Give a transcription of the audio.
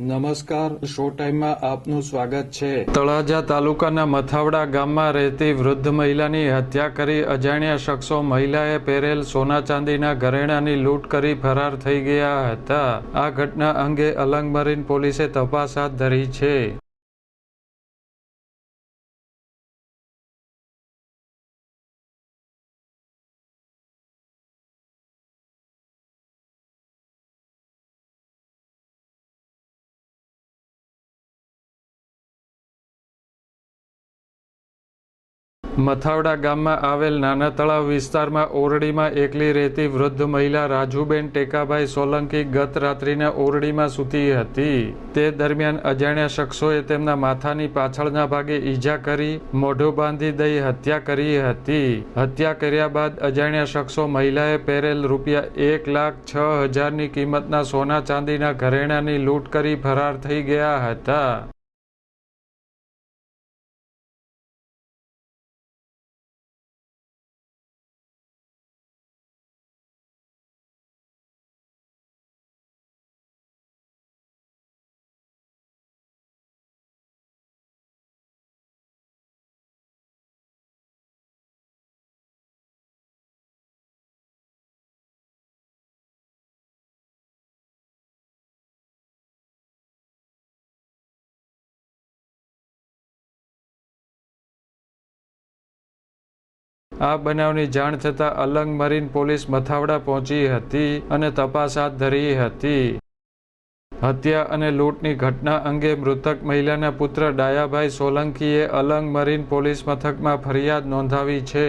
નમસ્કાર શો ટાઈમમાં આપનું સ્વાગત છે. તળાજા તાલુકાના મથાવડા ગામમાં રહેતી વૃદ્ધ મહિલાની હત્યા કરી અજાણ્યા શખ્સો મહિલાએ પહેરેલ સોના ચાંદીના ઘરેણાની લૂંટ કરી ફરાર થઈ ગયા હતા. આ ઘટના અંગે અલંગ મરીન પોલીસે તપાસ હાથ ધરી છે. મથાવડા ગામમાં આવેલ નાના તળાવ વિસ્તારમાં ઓરડીમાં એકલી રહેતી વૃદ્ધ મહિલા રાજુબેન ટેકાભાઈ સોલંકી ગત રાત્રિના ઓરડીમાં સૂતી હતી. તે દરમિયાન અજાણ્યા શખ્સોએ તેમના માથાની પાછળના ભાગે ઈજા કરી, મોઢું બાંધી દઈ હત્યા કરી હતી. હત્યા કર્યા બાદ અજાણ્યા શખ્સો મહિલાએ પહેરેલ રૂપિયા એક લાખ છ હજારની કિંમતના સોના ચાંદીના ઘરેણાની લૂંટ કરી ફરાર થઈ ગયા હતા. આ બનાવની જાણ થતાં અલંગ મરીન પોલીસ મથાવડા પહોંચી હતી અને તપાસ હાથ ધરી હતી. હત્યા અને લૂંટની ઘટના અંગે મૃતક મહિલાના પુત્ર ડાયાભાઈ સોલંકીએ અલંગ મરીન પોલીસ મથકમાં ફરિયાદ નોંધાવી છે.